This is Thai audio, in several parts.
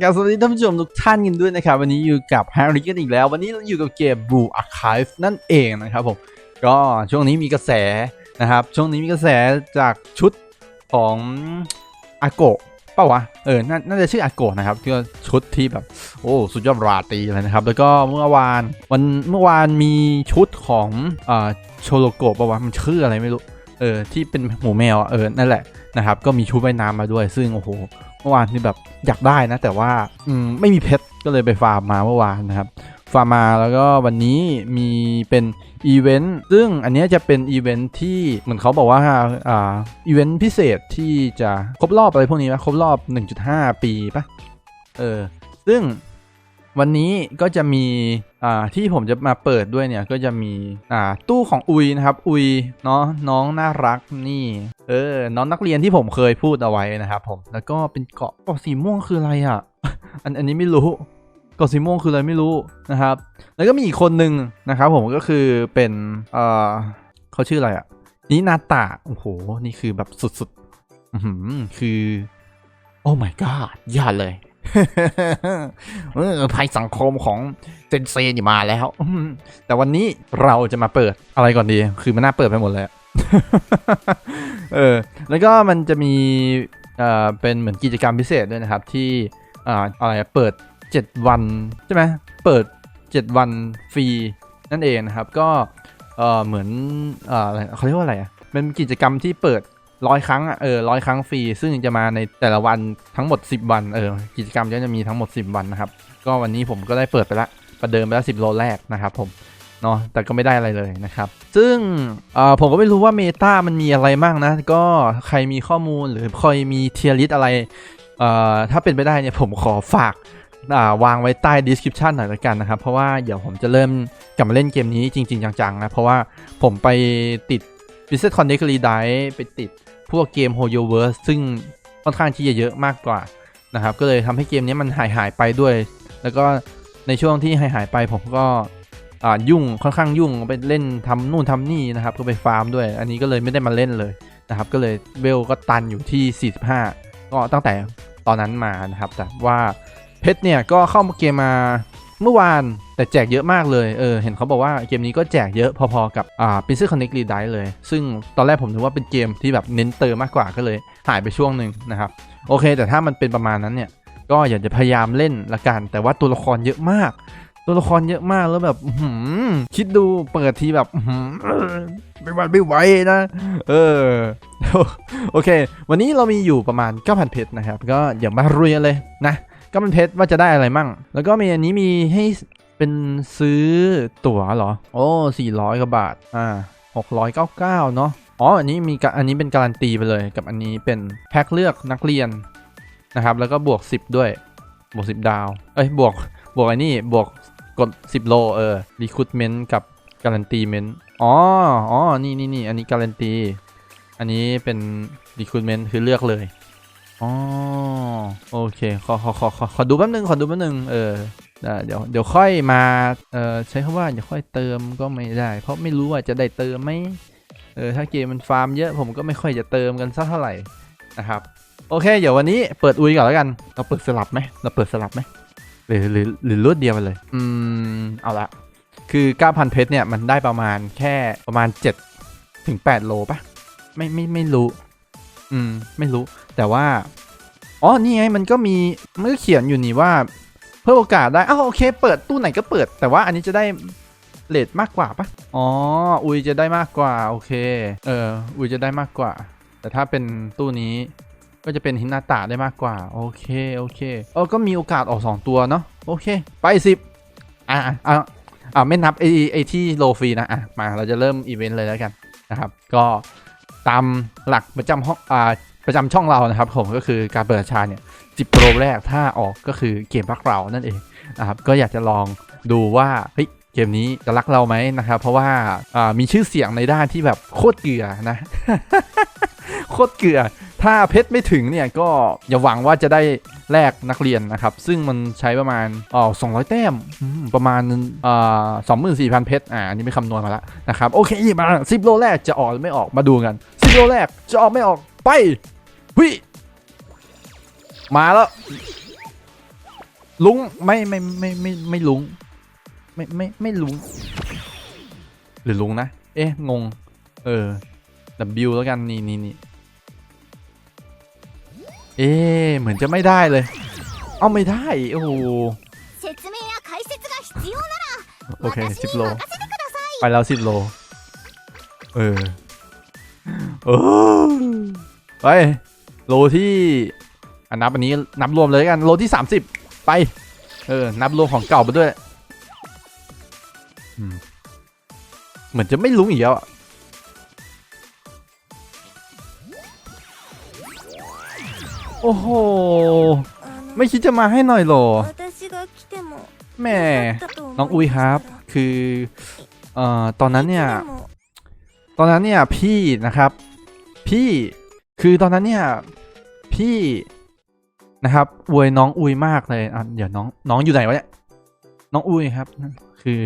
ฮะกราบสวัสดีท่านผู้ชมทุกท่านกันด้วยนะครับ วันนี้อยู่กับแฮร์รี่กันอีกแล้ว วันนี้เราอยู่กับเกม Blue Archive นั่นเองนะครับผม ก็ช่วงนี้มีกระแสนะครับ ช่วงนี้มีกระแสจากชุดของอาโกะเปล่าวะ เออน,น่าจะชื่ออาโกะนะครับก็ชุดที่แบบ โอ้ สุดยอดราตรีเลยนะครับ แล้วก็เมื่อวานวันเมื่อวานมีชุดของอ่าโชโลโกะปะวะ มันชื่ออะไรไม่รู้ เออ ที่เป็นหมูแมว เออ นั่นแหละนะครับ ก็มีชุดว่ายน้ำมาด้วย ซึ่งโอ้โห เมื่อวานนี่แบบอยากได้นะ แต่ว่าอืมไม่มีเพชรก็เลยไปฟาร์มมาเมื่อวานนะครับ ฟาร์มมาแล้วก็วันนี้มีเป็นอีเวนต์ซึ่งอันนี้จะเป็นอีเวนต์ที่เหมือนเขาบอกว่าอ่าอีเวนต์พิเศษที่จะครบรอบอะไรพวกนี้ปะครบรอบ 1.5 ปีปะเออซึ่ง วันนี้ก็จะมีอ่าที่ผมจะมาเปิดด้วยเนี่ยก็จะมีอ่าตู้ของอุยนะครับ อุยเนาะน้องน่ารักนี่ เออ น้องนักเรียนที่ผมเคยพูดเอาไว้นะครับผมแล้วก็เป็นเกาะเกาะสีม่วงคืออะไรอะ อันอันนี้ไม่รู้เกาะสีม่วงคืออะไรไม่รู้นะครับ แล้วก็มีอีกคนหนึ่งนะครับ ผมก็คือเป็นเอ่อเขาชื่ออะไรอะนี่นาตาโอ้โหนี่คือแบบสุดๆคือโอ้ my god ยอดเลย ภัยสังคมของเซนเซนี่มาแล้ว แต่วันนี้เราจะมาเปิดอะไรก่อนดี คือมันน่าเปิดไปหมดเลยเออ แล้วก็มันจะมีเอ่อเป็นเหมือนกิจกรรมพิเศษด้วยนะครับ ที่อ่าอะไรเปิด 7 วันใช่ไหมเปิด 7 วันฟรีนั่นเองนะครับ ก็เออเหมือนเอ่ออะไรเขาเรียกว่าอะไรอะเป็นกิจกรรมที่เปิด ร้อยครั้งเออร้อยครั้งฟรีซึ่งจะมาในแต่ละวันทั้งหมด 10 วันเออกิจกรรมก็จะมีทั้งหมด 10 วันนะครับ ก็วันนี้ผมก็ได้เปิดไปละประเดิมไปแล้ว10โลแรกนะครับผมเนาะแต่ก็ไม่ได้อะไรเลยนะครับ ซึ่งเออผมก็ไม่รู้ว่าเมตามันมีอะไรมั่งนะ ก็ใครมีข้อมูลหรือใครมีเทียริสอะไรเออถ้าเป็นไปได้เนี่ยผมขอฝากอ่าวางไว้ใต้ description หน่อยละกันนะครับ เพราะว่าเดี๋ยวผมจะเริ่มกลับมาเล่นเกมนี้จริง ๆ จังๆนะ เพราะว่าผมไปติด Business Connect r e d i ไปติด พวกเกม h o y o v e r s e ซึ่งค่อนข้างที่จะเยอะมากกว่านะครับ ก็เลยทำให้เกมนี้มันหายหายไปด้วย แล้วก็ในช่วงที่หายหายไปผมก็ยุ่งค่อนข้างยุ่งไปเล่นทำนู่นทำนี่นะครับ ก็ไปฟาร์มด้วย อันนี้ก็เลยไม่ได้มาเล่นเลยนะครับ ก็เลยเวลก็ตันอยู่ที่ 45 ก็ตั้งแต่ตอนนั้นมานะครับ แต่ว่าเพชรเนี่ยก็เข้ามาเกมมา เมื่อวานแต่แจกเยอะมากเลย เออ เห็นเขาบอกว่าเกมนี้ก็แจกเยอะพอๆกับอ่า p i n c e Connect r e d i เลย ซึ่งตอนแรกผมนึกว่าเป็นเกมที่แบบเน้นเติมมากกว่าก็เลยหายไปช่วงหนึ่งนะครับ โอเค แต่ถ้ามันเป็นประมาณนั้นเนี่ย ก็อยากจะพยายามเล่นละกัน แต่ว่าตัวละครเยอะมาก ตัวละครเยอะมากแล้วแบบคิดดูเปิดทีแบบไม่ไหวไม่ไหวนะ เออ โอเค วันนี้เรามีอยู่ประมาณ 9,000 เพชรนะครับ ก็อย่ามารุยเลยนะ 9,000เพชรว่าจะได้อะไรมั่ง แล้วก็มีอันนี้มีให้เป็นซื้อตั๋วเหรอ โอ้400กว่าบาท อ่า699เนาะ อ๋อ อันนี้มีกะอันนี้เป็นการันตีไปเลย กับอันนี้เป็นแพ็คเลือกนักเรียนนะครับ แล้วก็บวก10ด้วย บวก10ดาว เอ้ย บวก บวกอ้นี่บวกกด10โล เออ recruitment กับการันตีเมนอ๋อ อ๋อ นี่นี่นี่อันนี้การันตี อันนี้เป็น recruitment คือเลือกเลย อ๋อโอเคขอขอขอขอขอดูแป๊บนึงขอดูแป๊บนึงเออได้เดี๋ยวเดี๋ยวค่อยมาเอ่อใช้คำว่าเดี๋ยวค่อยเติมก็ไม่ได้ เพราะไม่รู้ว่าจะได้เติมไหมเออถ้าเกมมันฟาร์มเยอะผมก็ไม่ค่อยจะเติมกันสักเท่าไหร่นะครับโอเค เดี๋ยววันนี้เปิดอุยก่อนแล้วกัน เราเปิดสลับไหมเราเปิดสลับไหมหรือหรือหรือรวดเดียวไปเลย อืม เอาละ คือ 9,000 เพชรเนี่ย มันได้ประมาณแค่ประมาณ7ถึง8โลปะไม่ไม่ไม่รู้ อืม ไม่รู้ แต่ว่า อ๋อ นี่ไง มันก็มี มันก็เขียนอยู่นี่ว่า เพิ่มโอกาสได้ อ้าว โอเค เปิดตู้ไหนก็เปิด แต่ว่าอันนี้จะได้เลทมากกว่าปะอ๋อ อุยจะได้มากกว่า โอเค เออ อุยจะได้มากกว่า แต่ถ้าเป็นตู้นี้ ก็จะเป็นฮินาตะได้มากกว่า โอเค โอเค เออ ก็มีโอกาสออก 2 ตัวเนาะ โอเค ไปสิบอะอะอะไม่นับไอไอที่โลฟรีนะ อะ มา เราจะเริ่มอีเวนต์เลยแล้วกันนะครับ ก็ ตามหลักประจำห้องอ่าประจำช่องเรานะครับ ผมก็คือการเปิดชาเนี่ยจิโปรแรกถ้าออกก็คือเกมพักเรานั่นเองนะครับก็อยากจะลองดูว่าเฮ้ย มนี้จะรักเราไหมนะครับ เพราะว่าามีชื่อเสียงในด้านที่แบบโคตรเกลือนะ โคตรเกลือ ถ้าเพชรไม่ถึงเนี่ยก็อย่าหวังว่าจะได้แลกนักเรียนนะครับ ซึ่งมันใช้ประมาณอ๋อสองร้อยแต้มอืมประมาณอ่าสองหมื่นสี่พันเพชร อ่า อันนี้ไม่คำนวณมาแล้วนะครับ โอเคมาสิบโลแรกจะออกหรือไม่ออกมาดูกันสิบโลแรกจะออกไม่ออกไปหุยมาแล้ว ลุงไม่ไม่ไม่ไม่ไม่ลุง ไม่ไม่ไม่ลุง หรือลุงนะ เอ๊ะ งง เออ W แล้วกัน นี่นี่นี่เอ๊เหมือนจะไม่ได้เลย เอาไม่ได้ โอ้โหโอเคสิบโล ไปแล้วสิบโล เออโอ้ไปโลที่อันนับอันนี้นับรวมเลยกัน โลที่ 30 ไป เออ นับรวมของเก่าไปด้วย เหมือนจะไม่รู้อีกแล้วโอ้โห ไม่คิดจะมาให้หน่อยหรอ แม่ น้องอุ้ยครับ คือ เอ่อ ตอนนั้นเนี่ย ตอนนั้นเนี่ยพี่นะครับ พี่ คือตอนนั้นเนี่ย พี่นะครับ อวยน้องอุ้ยมากเลย อะ เดี๋ยวน้อง น้องอยู่ไหนวะเนี่ย น้องอุ้ยครับ คือ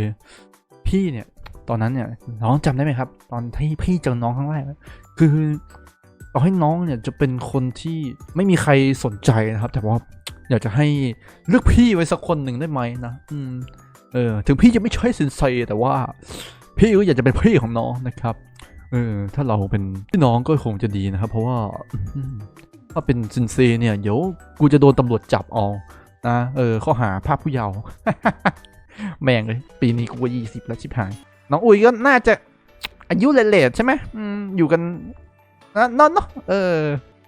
พี่เนี่ย ตอนนั้นเนี่ยน้องจำได้ไหมครับ ตอนที่พี่เจอน้องครั้งแรกคือต่อให้น้องเนี่ยจะเป็นคนที่ไม่มีใครสนใจนะครับ แต่ว่าอยากจะให้เลือกพี่ไว้สักคนหนึ่งได้ไหมนะอืมเออถึงพี่จะไม่ใช่สินไซแต่ว่า พี่ก็อยากจะเป็นพี่ของน้องนะครับเออถ้าเราเป็นพี่น้องก็คงจะดีนะครับ เพราะว่าถ้าเป็นซินเซเนี่ยเดี๋ยวกูจะโดนตำรวจจับเอานะเออข้อหาภาพผู้เยาว์ แม่งเลย ปีนี้กูก็ยี่สิบแล้วชิบหาย น้องอุ๋ยก็น่าจะอายุเลทๆใช่ไหมอยู่กันนอนเนาะเออ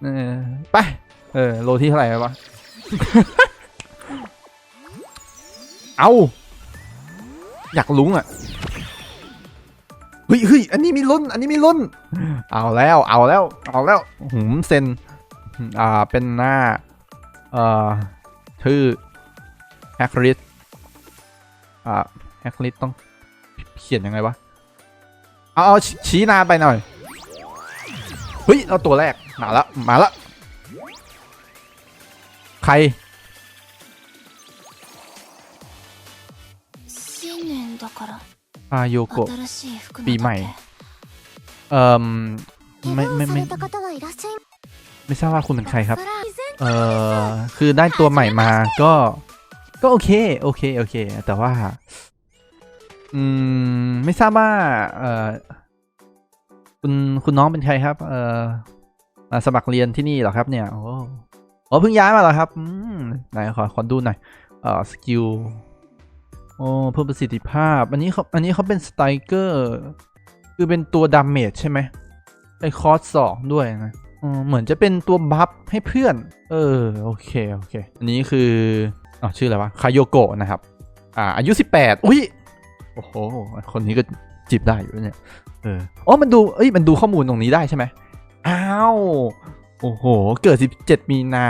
เออไป เออ โลที่เท่าไหร่วะ เอาอยากลุ้งอะเฮ้ยเฮ้ยอันนี้มีลุ้น อันนี้มีลุ้น เอาแล้ว เอาแล้ว เอาแล้วหืมเซน อ่า เป็นหน้า เอ่อ ชื่อแฮกริส อ่แฮคลิสต้องเขียนยังไงวะ เอาเอาชี้นาไปหน่อย เฮ้ย เอาตัวแรก มาละ มาละ ใครอาโยโกะปีใหม่ เอ่อไม่ไม่ไม่ไม่ทราบว่าคุณเป็นใครครับ เอ่อ คือได้ตัวใหม่มาก็ ก็โอเค โอเค โอเค แต่ว่า อืม ไม่ทราบว่า เอ่อคุณคุณน้องเป็นใครครับ เอ่อมาสมัครเรียนที่นี่เหรอครับ เนี่ย โอ้อ๋อเพิ่งย้ายมาเหรอครับ อืมไหนขอขอดูหน่อย เอ่อสกิลโอ้เพิ่มประสิทธิภาพ อันนี้เขาอันนี้เขาเป็นสไตรเกอร์ คือเป็นตัวดาเมจใช่ไหมไอคอร์สสองด้วยนะเหมือนจะเป็นตัวบัฟให้เพื่อน เออ โอเค โอเค อันนี้คือ อ๋อชื่ออะไรวะคาโยโกะนะครับ อ่า อายุ 18 อุ้ยโอ้โห คนนี้ก็จีบได้อยู่เนี่ย เอออ๋อมันดูเอ้ยมันดูข้อมูลตรงนี้ได้ใช่ไหมอ้าวโอ้โห เกิด 17 มีนา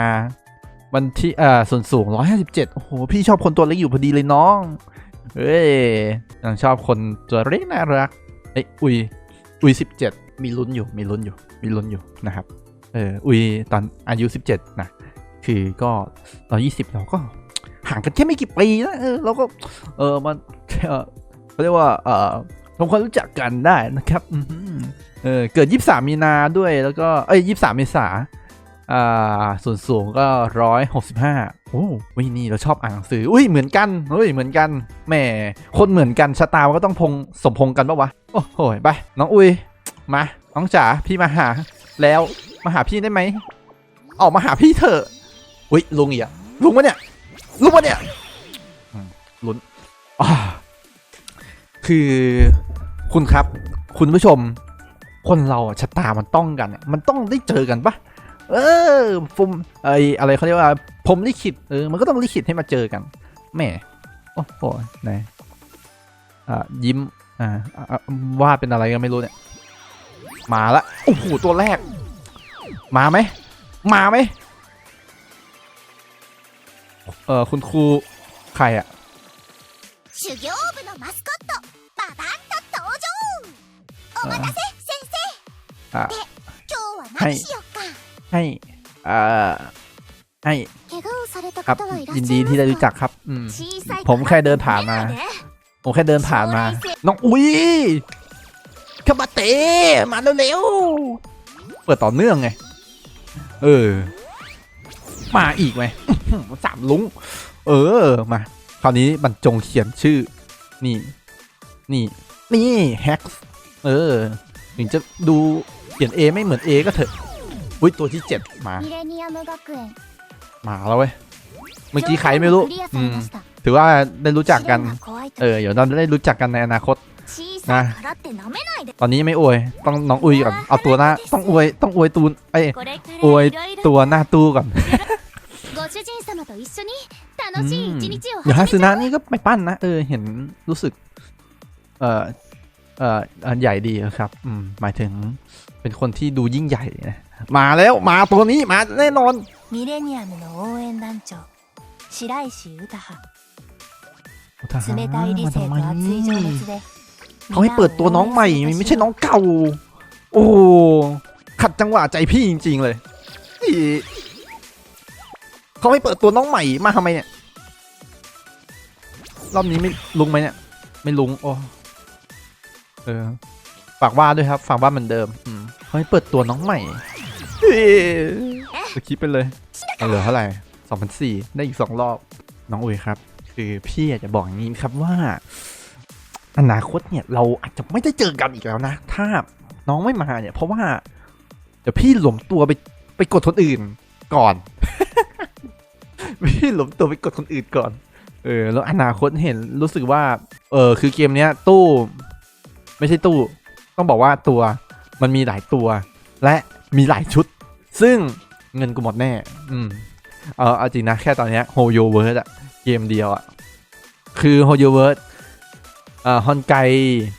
วันที่อ่าส่วนสูง 157 โอ้โห พี่ชอบคนตัวเล็กอยู่พอดีเลยน้องเฮ้ยยังชอบคนตัวเล็กน่ารักเอ้ยอุยอุย17 มีลุ้นอยู่ มีลุ้นอยู่ มีลุ้นอยู่นะครับ เออ อุยตอนอายุ 17 นะ คือก็ตอน20 เราก็ ห่างกันแค่ไม่กี่ปีนะเออเราก็เออมันเขาเรียกว่าเออทำความรู้จักกันได้นะครับอืออเออเกิด 23 มีนาด้วยแล้วก็เอ้ย23 เมษาอ่าส่วนสูงก็ 165 โอ้วินี่เราชอบอ่านหนังสือ อุ้ยเหมือนกันเฮ้ยเหมือนกันแหมคนเหมือนกันชะตาก็ต้องพงสมพงกันปะวะ โอ้โหไปน้องอุ้ยมาน้องจ๋าพี่มาหา แล้วมาหาพี่ได้ไหมออกมาหาพี่เถอะอุ้ยลุงอีกอะลุงวะเนี่ย ลุงวะเนี่ยลุ้นคือคุณครับ คุณผู้ชม คนเราชะตามันต้องกัน มันต้องได้เจอกันปะเออผมไออะไรเขาเรียกว่า ผมลิขิตเออมันก็ต้องลิขิตให้มาเจอกันแหม่โอ้โหไหนอ่ายิ้มอ่าอ่าอ่าวาดเป็นอะไรก็ไม่รู้เนี่ย มาละโอ้โหตัวแรก มาไหมมาไหม เออคุณครูใครอะ 修行部のマスコットババンと登場お待たせ先生あで今日ははい何しよっか、 ให้อ่าให้ 怪我をされた ครับ 方はいらっ ยิน しゃ ดี いま ที่ได้ す รู้ か จักครับ อืม 小さい ผมแค่เดินผ่านมา からね ผมแค่เดินผ่านมา น้องอุ้ยคาบาเตะมาเร็วๆเปิดต่อเนื่องไง เออ มาอีกไหมสามลุง เออ มา คราวนี้บรรจงเขียนชื่อ นี่ นี่ นี่แฮกเออ ถึงจะดูเขียน A ไม่เหมือน A ก็เถอะวุ้ยตัวที่เจ็ดมา มาแล้วเว้ย เมื่อกี้ใครไม่รู้ ถือว่าได้รู้จักกัน เออ เดี๋ยวเราได้รู้จักกันในอนาคตนะตอนนี้ไม่อวย ต้องน้องอุยก่อน เอาตัวหน้า ต้องอวย ต้องอวยตูนไอ้อวยตัวหน้าตู้ก่อน 主人様と一緒に楽しい一日を เดี๋ยวฮา 始 ซึ めち นะ ゃう นี่ก็ไม่ปั้นนะ เออ เห็นรู้สึก เอ่อ เอ่ออันใหญ่ดีครับ อืม หมายถึง เป็นคนที่ดูยิ่งใหญ่นะมาแล้ว มาตัวนี้ มาแน่นอน ミレニアムの応援団長白石詩羽冷たい理 มา 性 ทำไม と熱い情熱で เขาให้เปิดตัวน้องใหม่ ไม่ใช่น้องเก่า โอ้โหขัดจังหวะใจพี่จริง ๆ เลยอี เขาให้เปิดตัวน้องใหม่มาทำไมเนี่ย รอบนี้ไม่ลุงไหมเนี่ย ไม่ลุงโอ้เออฝากว่าด้วยครับ ฝากว่าเหมือนเดิมอืมเขาให้เปิดตัวน้องใหม่เฮ้ยจะคิดไปเลยเอาเหลือเท่าไหร่สองพันสี่ได้อีกสองรอบ น้องอุ๋ยครับ คือพี่อยากจะบอกอย่างนี้ครับว่า อนาคตเนี่ย เราอาจจะไม่ได้เจอกันอีกแล้วนะ ถ้าน้องไม่มาเนี่ย เพราะว่า เดี๋ยวพี่หลวมตัวไปไปกดคนอื่นก่อนพี่ หลวมตัวไปกดคนอื่นก่อน เออ แล้วอนาคตเห็นรู้สึกว่า เออ คือเกมเนี้ย ตู้ ไม่ใช่ตู้ ต้องบอกว่าตัวมันมีหลายตัว และมีหลายชุด ซึ่งเงินกูหมดแน่ อืม เออเอาจริงนะ แค่ตอนเนี้ยโฮโยเวิร์ดอะเกมเดียวอะคือโฮโยเวิร์ดเอ่อฮอนไก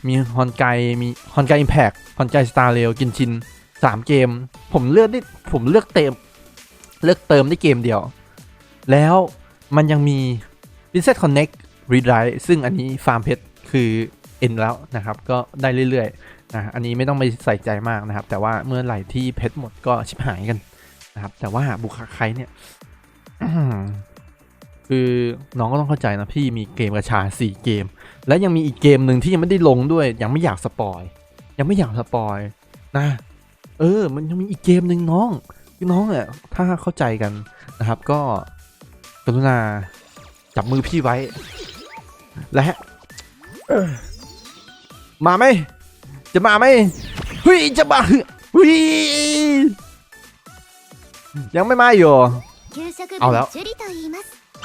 มีฮอนไกมีฮอนไกอิมแพกฮอนไกสตาร์เรลกินชินสามเกม ผมเลือกได้ผมเลือกเติมเลือกเติมได้เกมเดียว แล้วมันยังมี Princess Connect Rewrite ซึ่งอันนี้ฟาร์มเพชรคือเอ็นแล้วนะครับ ก็ได้เรื่อยๆนะอันนี้ไม่ต้องไปใส่ใจมากนะครับ แต่ว่าเมื่อไหร่ที่เพชรหมดก็ชิบหายกันนะครับ แต่ว่าบุคคาไคเนี่ยคือน้องก็ต้องเข้าใจนะพี่มีเกมกระชาสี่เกม และยังมีอีกเกมหนึ่งที่ยังไม่ได้ลงด้วย ยังไม่อยากสปอย ยังไม่อยากสปอยนะ เออ มันยังมีอีกเกมหนึ่งน้องคือน้องเนี่ยถ้าเข้าใจกันนะครับ ก็ กรุณาจับมือพี่ไว้ และมาไหม จะมาไหมเฮ้ยจะมาเฮ้ยยังไม่มาอยู่เอาแล้ว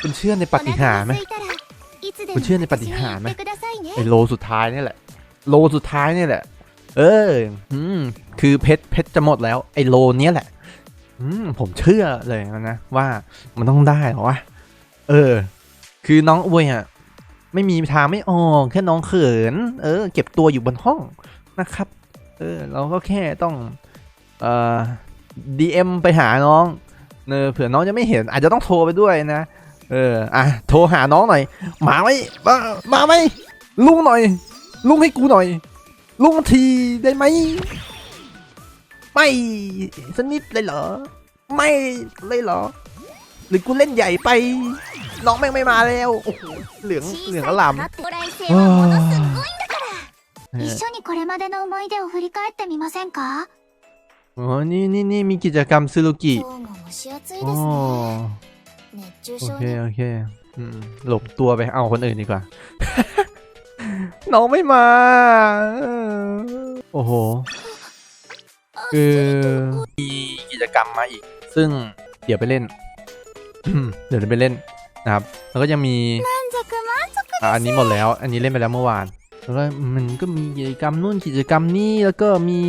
เป็นเชื่อในปฏิหารไหมคุณเชื่อในปฏิหารไหมไอโลสุดท้ายนี่แหละ โลสุดท้ายนี่แหละ เอออืมคือเพชรเพชรจะหมดแล้ว ไอโลเนี้ยแหละ อืมผมเชื่อเลยนะว่ามันต้องได้หรอวะ เออ คือน้องอวยอะไม่มีทางไม่ออกแค่น้องเขิน เออ เก็บตัวอยู่บนห้องนะครับ เออ เราก็แค่ต้องเอ่อ DM ไปหาน้องเนอเผื่อน้องจะไม่เห็น อาจจะต้องโทรไปด้วยนะ เออ อะ โทรหาน้องหน่อย มาไหมมามาไหมลุงหน่อย ลุงให้กูหน่อย ลุงทีได้ไหม ไม่สักนิดเลยเหรอ ไม่เลยเหรอ รือกูเล่นใหญ่ไป น้องแม่งไม่มาแล้ว โอ้โห เหลือง 小 เหลือง さ อย ลาม からって来世はものすごいんだから一緒にこれまでの思い出を振り返ってみませんか อ๋อ นี่นี่นี่มีกิจกรรมซูรุกิ 今日も蒸し暑い อ๋ で อ すね熱中 โอ 症 เค に โอเค อืม หลบตัวไปเอาคนอื่นดีกว่า น้องไม่มาเออโอ้โห คือมีกิจกรรมมาอีก ซึ่งเดี๋ยวไปเล่น เดี๋ยวไปเล่นนะครับ แล้วก็ยังมีอันนี้หมดแล้ว อันนี้เล่นไปแล้วเมื่อวาน แล้วก็มันก็มีกิจกรรมนู่นกิจกรรมนี้แล้วก็มี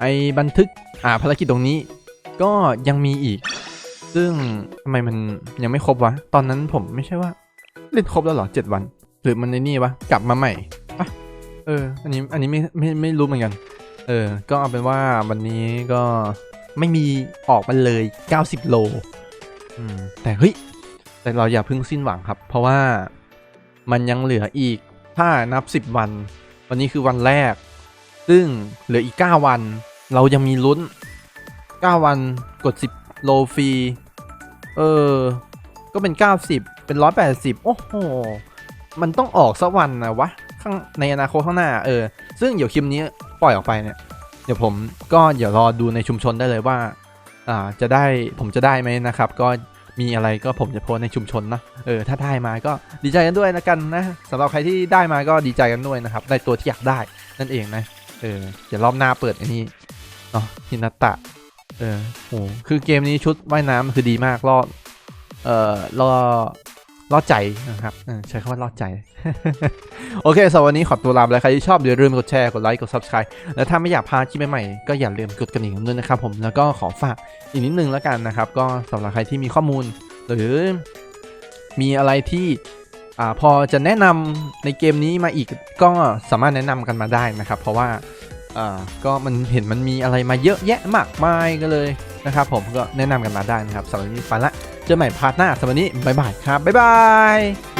ไอ้บันทึกอ่าภารกิจตรงนี้ ก็ยังมีอีก ซึ่งทำไมมันยังไม่ครบวะ ตอนนั้นผมไม่ใช่ว่า เล่นครบแล้วเหรอเจ็ดวัน หรือมันในนี่วะกลับมาใหม่ปะเออ อันนี้อันนี้ไม่ไม่ไม่รู้เหมือนกัน เออ ก็เอาเป็นว่าวันนี้ก็ไม่มีออกมาเลย 90 โล อืมแต่เฮ้ย แต่เราอย่าเพิ่งสิ้นหวังครับ เพราะว่ามันยังเหลืออีกถ้านับ10วัน วันนี้คือวันแรก ซึ่งเหลืออีก9วัน เรายังมีลุ้น9วันกด10โลฟรีเออ ก็เป็น90เป็น180โอ้โห มันต้องออกสักวันนะวะข้างในอนาคตข้างหน้า เออ ซึ่งเดี๋ยวคลิปนี้ปล่อยออกไปเนี่ย เดี๋ยวผมก็เดี๋ยวรอดูในชุมชนได้เลยว่า จะได้ผมจะได้ไหมนะครับ ก็มีอะไรก็ผมจะโพสในชุมชนนะเออถ้าได้มาก็ดีใจกันด้วยนะกันนะสำหรับใครที่ได้มาก็ดีใจกันด้วยนะครับ ได้ตัวที่อยากได้นั่นเองนะเออเดี๋ยวรอบหน้าเปิดอันนี้เนาะฮินาตะเออโหคือเกมนี้ชุดว่ายน้ำคือดีมากรอบเอ่อรอ รอดใจนะครับใช้คำว่ารอดใจ โอเคสำหรับวันนี้ขอตัวลาไปแล้วใครที่ชอบอย่าลืมกดแชร์ กดไลค์ กด subscribe แล้วถ้าไม่อยากพลาดคลิปใหม่ๆ ก็อย่าลืมกดกระดิ่งด้วยนะครับผม แล้วก็ขอฝากอีกนิดนึงแล้วกันนะครับ ก็สำหรับใครที่มีข้อมูล หรือมีอะไรที่อพอจะแนะนำในเกมนี้มาอีกก็สามารถแนะนำกันมาได้นะครับ เพราะว่าก็มันเห็นมันมีอะไรมาเยอะแยะมากมายกันเลยนะครับ ผมก็แนะนำกันมาได้นะครับสำหรับวันนี้ไปละ เจอใหม่พาร์ทหน้าสำหรับวันนี้บ๊ายบายครับบ๊ายบาย